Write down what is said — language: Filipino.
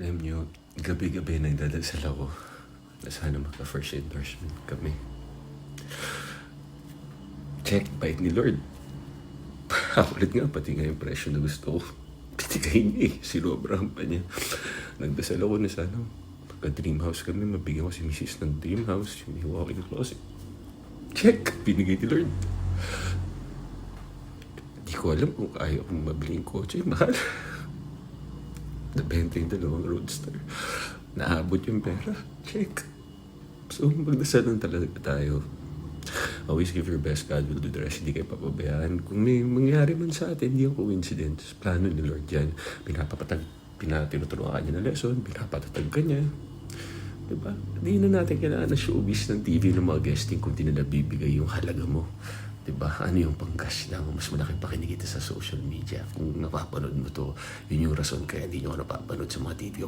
Alam nyo, gabi-gabi nagdadasal ako na sana maka-first endorsement kami. Check, bait ni Lord. Ulit nga, pati nga yung presyo na gusto ko. Pitigay niya eh, sinobrahan pa niya. Nagdasal ako na sana, pagka dream house kami, mabigyan ko si Mrs. ng dream house, yung may walk-in closet. Check, binigay ni Lord. Hindi ko alam kung kaya kong mabili yung kotse, mahal. Nabenta yung dalawang roadster. Naabot yung pera. Check. So, magdasalan talaga tayo. Always give your best, God will do the rest. Hindi kayo papabayaan. Kung may mangyari man sa atin, hindi yung coincidence. Plano ni Lord yan. Pinapapatag, pinatinuturuan niya ng lesson, pinapatatag ka niya. Diba? Hindi na natin kailangan na showbiz ng TV ng mga guesting kung di nila bibigay yung halaga mo. Diba? Ano yung panggas lang? Mas malaki pa kinikita sa social media. Kung napapanood mo to, yun yung rason kaya hindi nyo ako napapanood sa mga TV